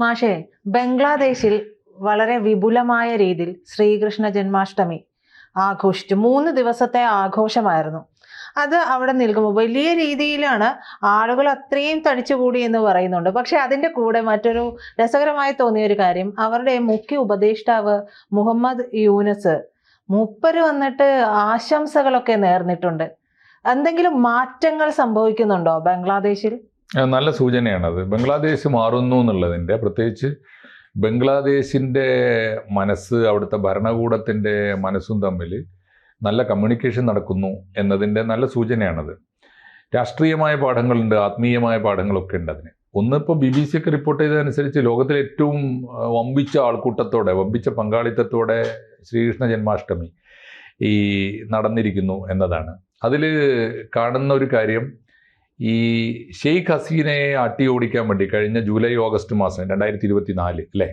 മാഷേ ബംഗ്ലാദേശിൽ വളരെ വിപുലമായ രീതിയിൽ ശ്രീകൃഷ്ണ ജന്മാഷ്ടമി ആഘോഷിച്ചു. മൂന്ന് ദിവസത്തെ ആഘോഷമായിരുന്നു. അത് അവിടെ നിൽക്കുമ്പോൾ വലിയ രീതിയിലാണ് ആളുകൾ അത്രയും തടിച്ചുകൂടി എന്ന് പറയുന്നുണ്ട്. പക്ഷെ അതിന്റെ കൂടെ മറ്റൊരു രസകരമായി തോന്നിയ ഒരു കാര്യം അവരുടെ മുഖ്യ ഉപദേഷ്ടാവ് മുഹമ്മദ് യൂനസ് മുപ്പര് വന്നിട്ട് ആശംസകളൊക്കെ നേർന്നിട്ടുണ്ട്. എന്തെങ്കിലും മാറ്റങ്ങൾ സംഭവിക്കുന്നുണ്ടോ ബംഗ്ലാദേശിൽ? നല്ല സൂചനയാണത് ബംഗ്ലാദേശ് മാറുന്നു എന്നുള്ളതിന്റെ പ്രത്യേകിച്ച് ബംഗ്ലാദേശിന്റെ മനസ്സ് അവിടുത്തെ ഭരണകൂടത്തിന്റെ മനസ്സും തമ്മിൽ നല്ല കമ്മ്യൂണിക്കേഷൻ നടക്കുന്നു എന്നതിന്റെ നല്ല സൂചനയാണത്. രാഷ്ട്രീയമായ പാഠങ്ങളുണ്ട് ആത്മീയമായ പാഠങ്ങളൊക്കെ ഉണ്ട് അതിന്. ഒന്ന് ഇപ്പോൾ ബി ബി സി ഒക്കെ റിപ്പോർട്ട് ചെയ്തതനുസരിച്ച് ലോകത്തിലെ ഏറ്റവും വമ്പിച്ച ആൾക്കൂട്ടത്തോടെ വമ്പിച്ച പങ്കാളിത്തത്തോടെ ശ്രീകൃഷ്ണ ജന്മാഷ്ടമി ഈ നടന്നിരിക്കുന്നു എന്നതാണ്. അതിൽ കാണുന്ന ഒരു കാര്യം ഈ ഷെയ്ഖ് ഹസീനയെ അട്ടി ഓടിക്കാൻ വേണ്ടി കഴിഞ്ഞ ജൂലൈ ഓഗസ്റ്റ് മാസം രണ്ടായിരത്തി ഇരുപത്തി നാല് അല്ലേ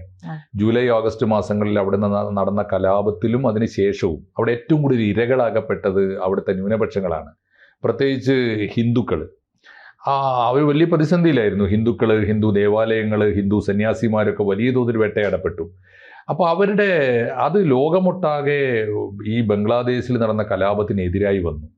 ജൂലൈ ഓഗസ്റ്റ് മാസങ്ങളിൽ അവിടെ നിന്ന് നടന്ന കലാപത്തിലും അതിനുശേഷവും അവിടെ ഏറ്റവും കൂടുതൽ ഇരകളാകപ്പെട്ടത് അവിടുത്തെ ന്യൂനപക്ഷങ്ങളാണ്. പ്രത്യേകിച്ച് ഹിന്ദുക്കൾ. ആ അവർ വലിയ പ്രതിസന്ധിയിലായിരുന്നു. ഹിന്ദുക്കൾ ഹിന്ദു ദേവാലയങ്ങൾ ഹിന്ദു സന്യാസിമാരൊക്കെ വലിയ തോതിൽ വേട്ടയാടപ്പെട്ടു. അപ്പോൾ അവരുടെ അത് ലോകമൊട്ടാകെ ഈ ബംഗ്ലാദേശിൽ നടന്ന കലാപത്തിനെതിരായി വന്നു.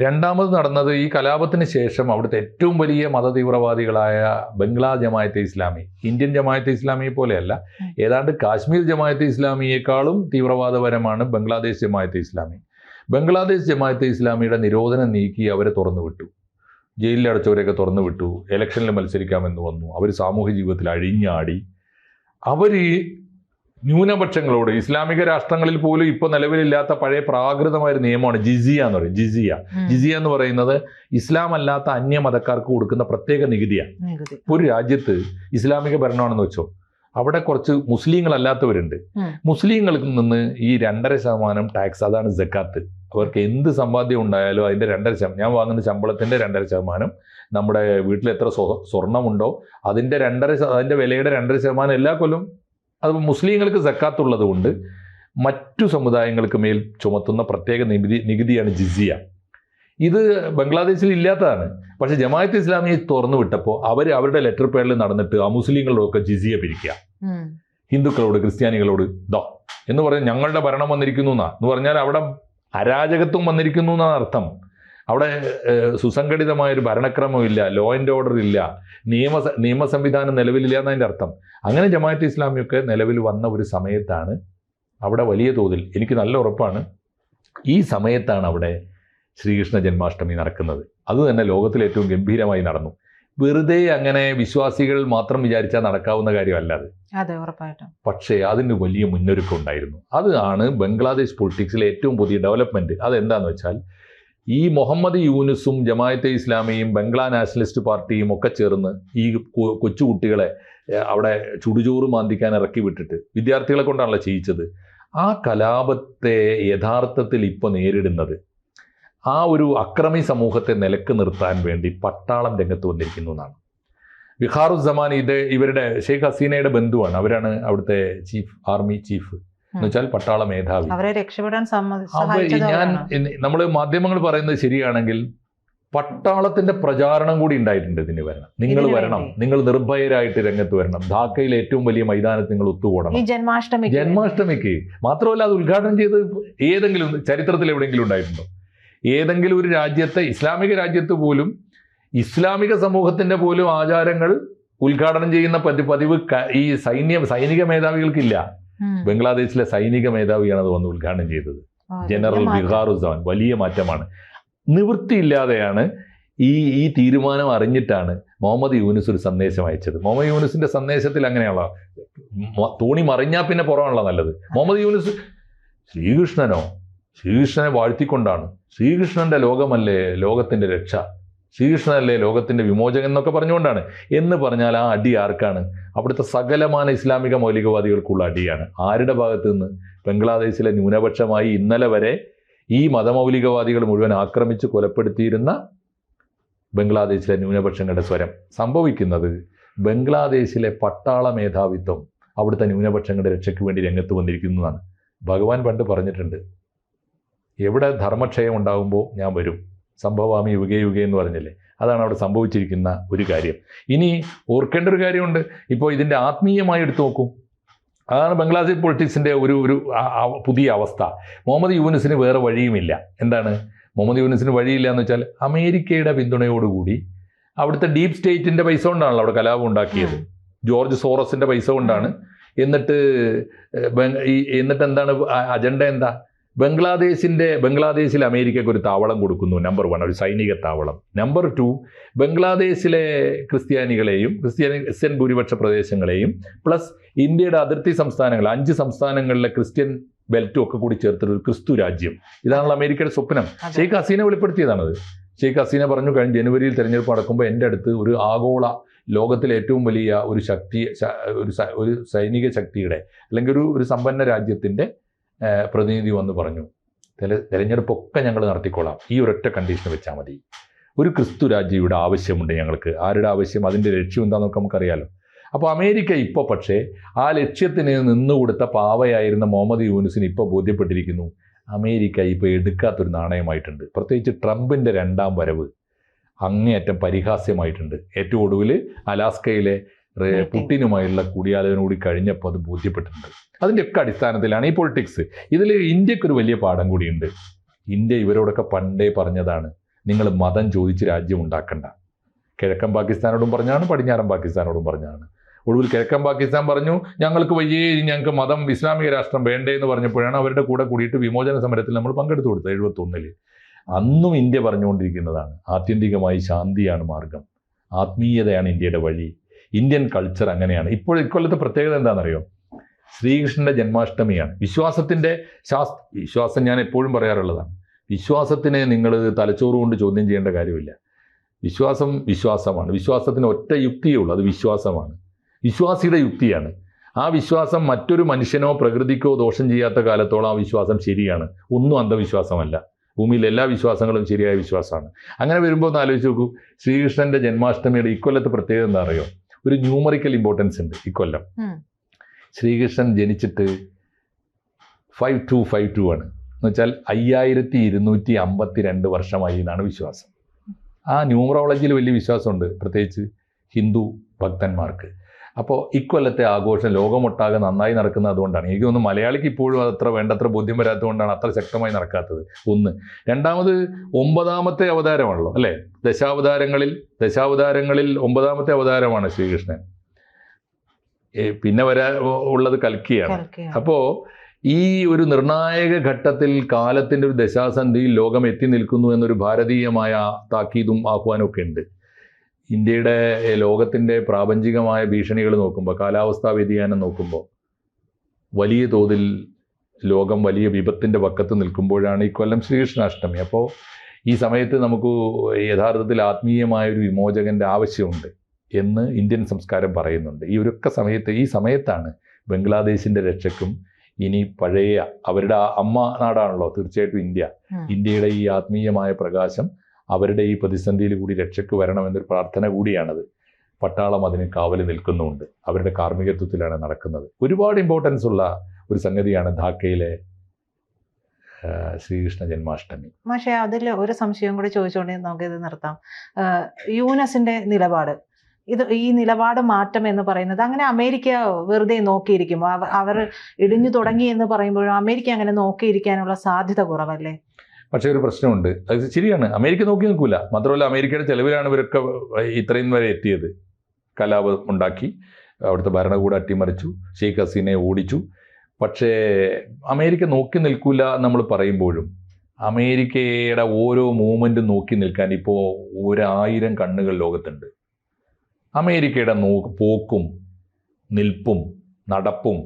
രണ്ടാമത് നടന്നത് ഈ കലാപത്തിന് ശേഷം അവിടുത്തെ ഏറ്റവും വലിയ മതതീവ്രവാദികളായ ബംഗ്ലാ ജമായത്തെ ഇസ്ലാമി ഇന്ത്യൻ ജമായത്തെ ഇസ്ലാമിയെ പോലെയല്ല. ഏതാണ്ട് കാശ്മീർ ജമായത്തെ ഇസ്ലാമിയേക്കാളും തീവ്രവാദപരമാണ് ബംഗ്ലാദേശ് ജമായത്തെ ഇസ്ലാമി. ബംഗ്ലാദേശ് ജമായത്തെ ഇസ്ലാമിയുടെ നിരോധനം നീക്കി അവരെ തുറന്നു വിട്ടു ജയിലിൽ അടച്ചവരെയൊക്കെ തുറന്നു വിട്ടു ഇലക്ഷനിൽ മത്സരിക്കാമെന്ന് വന്നു. അവർ സാമൂഹ്യ ജീവിതത്തിൽ അഴിഞ്ഞാടി. അവർ ന്യൂനപക്ഷങ്ങളോട്. ഇസ്ലാമിക രാഷ്ട്രങ്ങളിൽ പോലും ഇപ്പൊ നിലവിലില്ലാത്ത പഴയ പ്രാകൃതമായ ഒരു നിയമമാണ് ജിസിയ എന്ന് പറയും. ജിസിയ. ജിസിയ എന്ന് പറയുന്നത് ഇസ്ലാം അല്ലാത്ത അന്യ മതക്കാർക്ക് കൊടുക്കുന്ന പ്രത്യേക നികുതിയാണ് നികുതി. ഒരു രാജ്യത്ത് ഇസ്ലാമിക ഭരണമാണെന്ന് വെച്ചോ അവിടെ കുറച്ച് മുസ്ലിങ്ങളല്ലാത്തവരുണ്ട്. അല്ലാത്തവരുണ്ട് മുസ്ലിങ്ങളിൽ നിന്ന് ഈ രണ്ടര ശതമാനം ടാക്സ് അതാണ് ജക്കാത്ത് അവർക്ക് എന്ത് സമ്പാദ്യം ഉണ്ടായാലും അതിന്റെ രണ്ടര ശതമാനം ഞാൻ വാങ്ങുന്ന ശമ്പളത്തിന്റെ രണ്ടര ശതമാനം നമ്മുടെ വീട്ടിൽ എത്ര സ്വ- സ്വർണമുണ്ടോ അതിന്റെ രണ്ടര അതിന്റെ വിലയുടെ രണ്ടര ശതമാനം എല്ലാ കൊല്ലം അത് മുസ്ലിങ്ങൾക്ക് സക്കാത്തുള്ളത് കൊണ്ട് മറ്റു സമുദായങ്ങൾക്ക് മേൽ ചുമത്തുന്ന പ്രത്യേക നികുതി നികുതിയാണ് ജിസിയ. ഇത് ബംഗ്ലാദേശിൽ ഇല്ലാത്തതാണ്. പക്ഷേ ജമാഅത്ത് ഇസ്ലാമിയെ തുറന്നു വിട്ടപ്പോൾ അവർ അവരുടെ ലെറ്റർ പേഡിൽ നടന്നിട്ട് ആ മുസ്ലിങ്ങളോടൊക്കെ ജിസിയ പിരിക്കുക. ഹിന്ദുക്കളോട് ക്രിസ്ത്യാനികളോട് ദോ. എന്ന് പറഞ്ഞാൽ ഞങ്ങളുടെ ഭരണം വന്നിരിക്കുന്നു എന്നാ. എന്ന് പറഞ്ഞാൽ അവിടെ അരാജകത്വം വന്നിരിക്കുന്നു എന്നാണ് അർത്ഥം. അവിടെ സുസംഘടിതമായ ഒരു ഭരണക്രമമില്ല ലോ ആൻഡ് ഓർഡർ ഇല്ല നിയമ നിയമ സംവിധാനം നിലവിലില്ല എന്നതിന്റെ അർത്ഥം. അങ്ങനെ ജമാഅത്ത് ഇസ്ലാമിയൊക്കെ നിലവിൽ വന്ന ഒരു സമയത്താണ് അവിടെ വലിയ തോതിൽ എനിക്ക് നല്ല ഉറപ്പാണ് ഈ സമയത്താണ് അവിടെ ശ്രീകൃഷ്ണ ജന്മാഷ്ടമി നടക്കുന്നത്. അത് തന്നെ ലോകത്തിൽ ഏറ്റവും ഗംഭീരമായി നടന്നു. വെറുതെ അങ്ങനെ വിശ്വാസികൾ മാത്രം വിചാരിച്ചാൽ നടക്കാവുന്ന കാര്യമല്ല അത്. അതെ ഉറപ്പായിട്ടും. പക്ഷേ അതിന് വലിയ മുന്നൊരുക്കം ഉണ്ടായിരുന്നു. അതാണ് ബംഗ്ലാദേശ് പൊളിറ്റിക്സിലെ ഏറ്റവും പുതിയ ഡെവലപ്മെന്റ് അതെന്താന്ന് വെച്ചാൽ ഈ മുഹമ്മദ് യൂനുസും ജമായത്തെ ഇസ്ലാമിയും ബംഗ്ലാ നാഷണലിസ്റ്റ് പാർട്ടിയും ഒക്കെ ചേർന്ന് ഈ കൊച്ചുകുട്ടികളെ അവിടെ ചുടുചോറ് മാന്തിക്കാൻ ഇറക്കി വിട്ടിട്ട് വിദ്യാർത്ഥികളെ കൊണ്ടാണല്ലോ ചെയ്യിച്ചത്. ആ കലാപത്തെ യഥാർത്ഥത്തിൽ ഇപ്പോൾ നേരിടുന്നത്. ആ ഒരു അക്രമി സമൂഹത്തെ നിലയ്ക്ക് നിർത്താൻ വേണ്ടി പട്ടാളം രംഗത്ത് വന്നിരിക്കുന്നു എന്നാണ്. വിഹാറുസമാൻ ഇത് ഇവരുടെ ഷെയ്ഖ് ഹസീനയുടെ ബന്ധുവാണ്. അവരാണ് അവിടുത്തെ ചീഫ് ആർമി ചീഫ്. എന്ന് വെച്ചാൽ പട്ടാള മേധാവി. അവരെ രക്ഷപ്പെടാൻ ഞാൻ. നമ്മൾ മാധ്യമങ്ങൾ പറയുന്നത് ശരിയാണെങ്കിൽ പട്ടാളത്തിന്റെ പ്രചാരണം കൂടി ഉണ്ടായിട്ടുണ്ട് ഇതിന് വരണം. നിങ്ങൾ വരണം. നിങ്ങൾ നിർഭയരായിട്ട് രംഗത്ത് വരണം. ധാക്കയിൽ ഏറ്റവും വലിയ മൈതാനത്ത് നിങ്ങൾ ഒത്തുകൂടണം. ജന്മാഷ്ടമി ജന്മാഷ്ടമിക്ക്. മാത്രമല്ല അത് ഉദ്ഘാടനം ചെയ്ത് ഏതെങ്കിലും ചരിത്രത്തിൽ എവിടെയെങ്കിലും ഉണ്ടായിട്ടുണ്ടോ? ഏതെങ്കിലും ഒരു രാജ്യത്തെ ഇസ്ലാമിക രാജ്യത്ത് പോലും ഇസ്ലാമിക സമൂഹത്തിന്റെ പോലും ആചാരങ്ങൾ ഉദ്ഘാടനം ചെയ്യുന്ന പതി- പതിവ് ഈ സൈന്യ സൈനിക മേധാവികൾക്കില്ല. ബംഗ്ലാദേശിലെ സൈനിക മേധാവിയാണ് അത് വന്ന് ഉദ്ഘാടനം ചെയ്തത്. ജനറൽ ബിഹാറുസാൻ വലിയ മാറ്റമാണ്. നിവൃത്തിയില്ലാതെയാണ് ഈ ഈ തീരുമാനം അറിഞ്ഞിട്ടാണ് മുഹമ്മദ് യൂനുസ് ഒരു സന്ദേശം അയച്ചത്. മുഹമ്മദ് യൂനുസിന്റെ സന്ദേശത്തിൽ അങ്ങനെയുള്ള തോണി മറിഞ്ഞാൽ പിന്നെ പുറമാണല്ലോ നല്ലത്. മുഹമ്മദ് യൂനുസ് ശ്രീകൃഷ്ണനോ? ശ്രീകൃഷ്ണനെ വാഴ്ത്തിക്കൊണ്ടാണ്. ശ്രീകൃഷ്ണന്റെ ലോകമല്ലേ ലോകത്തിന്റെ രക്ഷ? ശ്രീകൃഷ്ണനല്ലേ ലോകത്തിന്റെ വിമോചകൻ എന്നൊക്കെ പറഞ്ഞുകൊണ്ടാണ്. എന്ന് പറഞ്ഞാൽ ആ അടി ആർക്കാണ്? അവിടുത്തെ സകലമാന ഇസ്ലാമിക മൗലികവാദികൾക്കുള്ള അടിയാണ്. ആരുടെ ഭാഗത്ത് നിന്ന് ബംഗ്ലാദേശിലെ ന്യൂനപക്ഷമായി ഇന്നലെ വരെ ഈ മതമൗലികവാദികൾ മുഴുവൻ ആക്രമിച്ച് കൊലപ്പെടുത്തിയിരുന്ന ബംഗ്ലാദേശിലെ ന്യൂനപക്ഷങ്ങളുടെ സ്വരം. സംഭവിക്കുന്നത് ബംഗ്ലാദേശിലെ പട്ടാള മേധാവിത്വം അവിടുത്തെ ന്യൂനപക്ഷങ്ങളുടെ രക്ഷയ്ക്ക് വേണ്ടി രംഗത്ത് വന്നിരിക്കുന്നതാണ്. ഭഗവാൻ പണ്ട് പറഞ്ഞിട്ടുണ്ട് എവിടെ ധർമ്മക്ഷയം ഉണ്ടാകുമ്പോൾ ഞാൻ വരും. സംഭവാമി യുഗേ യുഗേ എന്ന് പറഞ്ഞല്ലേ? അതാണ് അവിടെ സംഭവിച്ചിരിക്കുന്ന ഒരു കാര്യം. ഇനി ഓർക്കേണ്ട ഒരു കാര്യമുണ്ട്. ഇപ്പോൾ ഇതിന്റെ ആത്മീയമായി എടുത്തു നോക്കൂ. അതാണ് ബംഗ്ലാദേശ് പൊളിറ്റിക്സിന്റെ ഒരു ഒരു പുതിയ അവസ്ഥ. മുഹമ്മദ് യൂനിസിന് വേറെ വഴിയുമില്ല. എന്താണ്? മുഹമ്മദ് യൂനിസിന് വഴിയില്ല എന്ന് വെച്ചാൽ അമേരിക്കയുടെ പിന്തുണയോടുകൂടി അവിടുത്തെ ഡീപ് സ്റ്റേറ്റിന്റെ പൈസ കൊണ്ടാണല്ലോ അവിടെ കലാപം ഉണ്ടാക്കിയത്. ജോർജ് സോറസിന്റെ പൈസ കൊണ്ടാണ്. എന്നിട്ട് എന്നിട്ട് എന്താണ് അജണ്ട എന്താ? ബംഗ്ലാദേശിന്റെ ബംഗ്ലാദേശിൽ അമേരിക്കയ്ക്ക് ഒരു താവളം കൊടുക്കുന്നു നമ്പർ വൺ ഒരു സൈനിക താവളം. നമ്പർ ടു ബംഗ്ലാദേശിലെ ക്രിസ്ത്യാനികളെയും ക്രിസ്ത്യാനി ക്രിസ്ത്യൻ ഭൂരിപക്ഷ പ്രദേശങ്ങളെയും പ്ലസ് ഇന്ത്യയുടെ അതിർത്തി സംസ്ഥാനങ്ങൾ അഞ്ച് സംസ്ഥാനങ്ങളിലെ ക്രിസ്ത്യൻ ബെൽറ്റും ഒക്കെ കൂടി ചേർത്തിട്ട് ഒരു ക്രിസ്തു രാജ്യം. ഇതാണല്ലോ അമേരിക്കയുടെ സ്വപ്നം. ഷെയ്ഖ് ഹസീന വെളിപ്പെടുത്തിയതാണത്. ഷെയ്ഖ് ഹസീന പറഞ്ഞു കഴിഞ്ഞ ജനുവരിയിൽ തെരഞ്ഞെടുപ്പ് നടക്കുമ്പോൾ എന്റെ അടുത്ത് ഒരു ആഗോള ലോകത്തിലെ ഏറ്റവും വലിയ ഒരു ശക്തി ഒരു ഒരു സൈനിക ശക്തിയുടെ അല്ലെങ്കിൽ ഒരു ഒരു സമ്പന്ന രാജ്യത്തിന്റെ പ്രതിനിധി വന്ന് പറഞ്ഞു തെല തെരഞ്ഞെടുപ്പൊക്കെ ഞങ്ങൾ നടത്തിക്കോളാം. ഈ ഒരൊറ്റ കണ്ടീഷൻ വെച്ചാൽ മതി. ഒരു ക്രിസ്തു രാജ്യയുടെ ആവശ്യമുണ്ട് ഞങ്ങൾക്ക്. ആരുടെ ആവശ്യം? അതിന്റെ ലക്ഷ്യം എന്താണെന്നൊക്കെ നമുക്കറിയാലോ. അപ്പോൾ അമേരിക്ക ഇപ്പോൾ പക്ഷേ ആ ലക്ഷ്യത്തിന് നിന്നുകൊടുത്ത പാവയായിരുന്ന മുഹമ്മദ് യൂനുസിന് ഇപ്പോൾ ബോധ്യപ്പെട്ടിരിക്കുന്നു. അമേരിക്ക ഇപ്പോൾ എടുക്കാത്തൊരു നാണയമായിട്ടുണ്ട്. പ്രത്യേകിച്ച് ട്രംപിന്റെ രണ്ടാം വരവ് അങ്ങേയറ്റം പരിഹാസ്യമായിട്ടുണ്ട്. ഏറ്റവും ഒടുവിൽ അലാസ്കയിലെ. പുട്ടിനുമായുള്ള കൂടിയാലോചന കൂടി കഴിഞ്ഞപ്പോൾ അത് ബോധ്യപ്പെട്ടിട്ടുണ്ട്. അതിന്റെയൊക്കെ അടിസ്ഥാനത്തിലാണ് ഈ പൊളിറ്റിക്സ് ഇതിൽ ഇന്ത്യക്കൊരു വലിയ പാഠം കൂടിയുണ്ട്. ഇന്ത്യ ഇവരോടൊക്കെ പണ്ടേ പറഞ്ഞതാണ് നിങ്ങൾ മതം ചോദിച്ച് രാജ്യം ഉണ്ടാക്കണ്ട. കിഴക്കൻ പാകിസ്ഥാനോടും പറഞ്ഞാണ് പടിഞ്ഞാറൻ പാകിസ്ഥാനോടും പറഞ്ഞാണ് ഒടുവിൽ കിഴക്കൻ പാകിസ്ഥാൻ പറഞ്ഞു ഞങ്ങൾക്ക് വയ്യേ ഞങ്ങൾക്ക് മതം ഇസ്ലാമിക രാഷ്ട്രം വേണ്ടേ എന്ന് പറഞ്ഞപ്പോഴാണ് അവരുടെ കൂടെ കൂടിയിട്ട് വിമോചന സമരത്തിൽ നമ്മൾ പങ്കെടുത്തു കൊടുത്തത് എഴുപത്തൊന്നിൽ അന്നും ഇന്ത്യ പറഞ്ഞുകൊണ്ടിരിക്കുന്നതാണ് ആത്യന്തികമായി ശാന്തിയാണ് മാർഗം. ആത്മീയതയാണ് ഇന്ത്യയുടെ വഴി. ഇന്ത്യൻ കൾച്ചർ അങ്ങനെയാണ്. ഇപ്പോൾ ഇക്കൊല്ലത്തെ പ്രത്യേകത എന്താണെന്നറിയോ? ശ്രീകൃഷ്ണന്റെ ജന്മാഷ്ടമിയാണ്. വിശ്വാസത്തിന്റെ ശാസ് വിശ്വാസം ഞാൻ എപ്പോഴും പറയാറുള്ളതാണ്. വിശ്വാസത്തിനെ നിങ്ങൾ തലച്ചോറ് കൊണ്ട് ചോദ്യം ചെയ്യേണ്ട കാര്യമില്ല. വിശ്വാസം വിശ്വാസമാണ്. വിശ്വാസത്തിന് ഒറ്റ യുക്തിയേ ഉള്ളൂ. അത് വിശ്വാസമാണ്. വിശ്വാസിയുടെ യുക്തിയാണ്. ആ വിശ്വാസം മറ്റൊരു മനുഷ്യനോ പ്രകൃതിക്കോ ദോഷം ചെയ്യാത്ത കാലത്തോളം ആ വിശ്വാസം ശരിയാണ്. ഒന്നും അന്ധവിശ്വാസമല്ല. ഭൂമിയിലെ എല്ലാ വിശ്വാസങ്ങളും ശരിയായ വിശ്വാസമാണ്. അങ്ങനെ വരുമ്പോൾ ഒന്ന് ആലോചിച്ച് നോക്കൂ. ശ്രീകൃഷ്ണന്റെ ജന്മാഷ്ടമിയുടെ ഇക്കൊല്ലത്തെ പ്രത്യേകത എന്താ അറിയോ ഒരു ന്യൂമറിക്കൽ ഇമ്പോർട്ടൻസ് ഉണ്ട് ഇക്കൊല്ലം. ശ്രീകൃഷ്ണൻ ജനിച്ചിട്ട് ഫൈവ് ടു ഫൈവ് ടു ആണ്. എന്ന് വെച്ചാൽ അയ്യായിരത്തി ഇരുന്നൂറ്റി അമ്പത്തി രണ്ട് വർഷമായി എന്നാണ് വിശ്വാസം. ആ ന്യൂമറോളജിയിൽ വലിയ വിശ്വാസമുണ്ട്. പ്രത്യേകിച്ച് ഹിന്ദു ഭക്തന്മാർക്ക്. അപ്പോൾ ഇക്കൊല്ലത്തെ ആഘോഷം ലോകമൊട്ടാകെ നന്നായി നടക്കുന്നത് അതുകൊണ്ടാണ് എനിക്ക് തോന്നുന്നു മലയാളിക്ക് ഇപ്പോഴും അത് അത്ര വേണ്ടത്ര ബോധ്യം വരാത്തതുകൊണ്ടാണ് അത്ര ശക്തമായി നടക്കാത്തത്. ഒന്ന്. രണ്ടാമത് ഒമ്പതാമത്തെ അവതാരമാണല്ലോ അല്ലേ? ദശാവതാരങ്ങളിൽ ദശാവതാരങ്ങളിൽ ഒമ്പതാമത്തെ അവതാരമാണ് ശ്രീകൃഷ്ണൻ. പിന്നെ വരാ ഉള്ളത് കൽക്കിയാണ്. അപ്പോൾ ഈ ഒരു നിർണായക ഘട്ടത്തിൽ കാലത്തിന്റെ ഒരു ദശാസന്ധിയിൽ ലോകം എത്തി നിൽക്കുന്നു എന്നൊരു ഭാരതീയമായ താക്കീതും ആഹ്വാനമൊക്കെ ഒക്കെ ഉണ്ട്. ഇന്ത്യയുടെ ലോകത്തിന്റെ പ്രാപഞ്ചികമായ ഭീഷണികൾ നോക്കുമ്പോൾ കാലാവസ്ഥാ വ്യതിയാനം നോക്കുമ്പോൾ വലിയ തോതിൽ ലോകം വലിയ വിപത്തിന്റെ പക്കത്ത് നിൽക്കുമ്പോഴാണ് ഈ കൊല്ലം ശ്രീകൃഷ്ണാഷ്ടമി. അപ്പോൾ ഈ സമയത്ത് നമുക്ക് യഥാർത്ഥത്തിൽ ആത്മീയമായ ഒരു വിമോചകന്റെ ആവശ്യമുണ്ട് എന്ന് ഇന്ത്യൻ സംസ്കാരം പറയുന്നുണ്ട്. ഈ ഒരുക്ക സമയത്ത് ഈ സമയത്താണ് ബംഗ്ലാദേശിന്റെ രക്ഷയ്ക്കും ഇനി പഴയ അവരുടെ അമ്മ നാടാണല്ലോ തീർച്ചയായിട്ടും ഇന്ത്യ. ഇന്ത്യയുടെ ഈ ആത്മീയമായ പ്രകാശം അവരുടെ ഈ പ്രതിസന്ധിയിൽ കൂടി രക്ഷയ്ക്ക് വരണമെന്നൊരു പ്രാർത്ഥന കൂടിയാണത്. പട്ടാളം അതിന് കാവൽ നിൽക്കുന്നുമുണ്ട് അവരുടെ കാർമ്മികത്വത്തിലാണ് നടക്കുന്നത്. ഒരുപാട് ഇമ്പോർട്ടൻസ് ഉള്ള ഒരു സംഗതിയാണ് ധാക്കയിലെ ശ്രീകൃഷ്ണ ജന്മാഷ്ടമി. പക്ഷേ അതിൽ ഒരു സംശയം കൂടി ചോദിച്ചുകൊണ്ട് ഇത് നിർത്താം. യൂനസിന്റെ നിലപാട്. ഇത് ഈ നിലപാട് മാറ്റം എന്ന് പറയുന്നത് അങ്ങനെ അമേരിക്ക വെറുതെ നോക്കിയിരിക്കുമ്പോൾ അവ- അവർ ഇടിഞ്ഞു തുടങ്ങി എന്ന് പറയുമ്പോഴും അമേരിക്ക അങ്ങനെ നോക്കിയിരിക്കാനുള്ള സാധ്യത കുറവല്ലേ? പക്ഷേ ഒരു പ്രശ്നമുണ്ട്. അത് ശരിയാണ്. അമേരിക്ക നോക്കി നിൽക്കില്ല മാത്രമല്ല അമേരിക്കയുടെ ചെലവിലാണ് ഇവരൊക്കെ ഇത്രയും വരെ എത്തിയത്. കലാപം ഉണ്ടാക്കി. അവിടുത്തെ ഭരണകൂടം അട്ടിമറിച്ചു. ഷെയ്ഖ് ഹസീനെ ഓടിച്ചു. പക്ഷേ അമേരിക്ക നോക്കി നിൽക്കില്ല നമ്മൾ പറയുമ്പോഴും അമേരിക്കയുടെ ഓരോ മൂവ്മെന്റും നോക്കി നിൽക്കാൻ ഇപ്പോൾ ഒരായിരം കണ്ണുകൾ ലോകത്തുണ്ട്. അമേരിക്കയുടെ നോ പോക്കും നിൽപ്പും നടപ്പും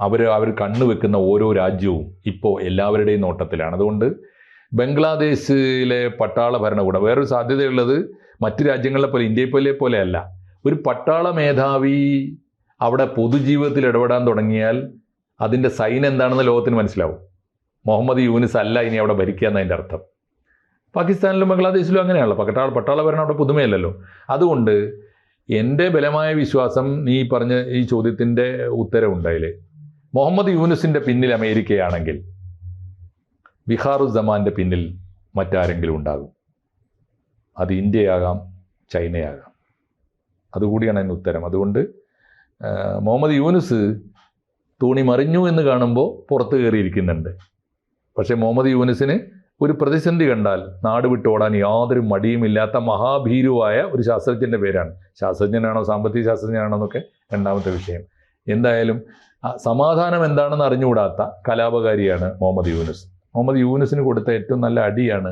അവർ അവർ കണ്ണു വെക്കുന്ന ഓരോ രാജ്യവും ഇപ്പോൾ എല്ലാവരുടെയും നോട്ടത്തിലാണ്. അതുകൊണ്ട് ബംഗ്ലാദേശിലെ പട്ടാള ഭരണകൂടം. വേറൊരു സാധ്യതയുള്ളത് മറ്റ് രാജ്യങ്ങളെ പോലെ ഇന്ത്യയെ പോലെ പോലെയല്ല. ഒരു പട്ടാള മേധാവി അവിടെ പൊതുജീവിതത്തിൽ ഇടപെടാൻ തുടങ്ങിയാൽ അതിന്റെ സൈൻ എന്താണെന്ന് ലോകത്തിന് മനസ്സിലാവും. മുഹമ്മദ് യൂനിസ് അല്ല ഇനി അവിടെ ഭരിക്കുക എന്നതിന്റെ അർത്ഥം. പാകിസ്ഥാനിലും ബംഗ്ലാദേശിലും അങ്ങനെയാണല്ലോ. പട്ടാള പട്ടാള ഭരണം അവിടെ പുതുമയല്ലല്ലോ. അതുകൊണ്ട് എന്റെ ബലമായ വിശ്വാസം നീ പറഞ്ഞ ഈ ചോദ്യത്തിന്റെ ഉത്തരവുണ്ടായില്ലേ മുഹമ്മദ് യൂനുസിന്റെ പിന്നിൽ അമേരിക്കയാണെങ്കിൽ ബിഹാറുസമാന്റെ പിന്നിൽ മറ്റാരെങ്കിലും ഉണ്ടാകും? അത് ഇന്ത്യയാകാം ചൈനയാകാം. അതുകൂടിയാണ് അതിന് ഉത്തരം. അതുകൊണ്ട് മുഹമ്മദ് യൂനുസ് തൂണി മറിഞ്ഞു എന്ന് കാണുമ്പോൾ പുറത്ത് കയറിയിരിക്കുന്നുണ്ട്. പക്ഷേ മുഹമ്മദ് യൂനുസിന് ഒരു പ്രതിസന്ധി കണ്ടാൽ നാട് വിട്ടോടാൻ യാതൊരു മടിയുമില്ലാത്ത മഹാഭീരുവായ ഒരു ശാസ്ത്രജ്ഞന്റെ പേരാണ്. ശാസ്ത്രജ്ഞനാണോ സാമ്പത്തിക ശാസ്ത്രജ്ഞനാണോ എന്നൊക്കെ രണ്ടാമത്തെ വിഷയം. എന്തായാലും സമാധാനം എന്താണെന്ന് അറിഞ്ഞുകൂടാത്ത കലാപകാരിയാണ് മുഹമ്മദ് യൂനുസ്. മുഹമ്മദ് യൂനുസിന് കൊടുത്ത ഏറ്റവും നല്ല അടിയാണ്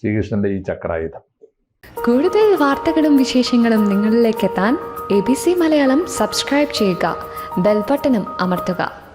ശ്രീകൃഷ്ണന്റെ ഈ ചക്രായുധം. കൂടുതൽ വാർത്തകളും വിശേഷങ്ങളും നിങ്ങളിലേക്ക് എത്താൻ A B C Malayalam subscribe ചെയ്യുക. ബെൽബട്ടനും അമർത്തുക.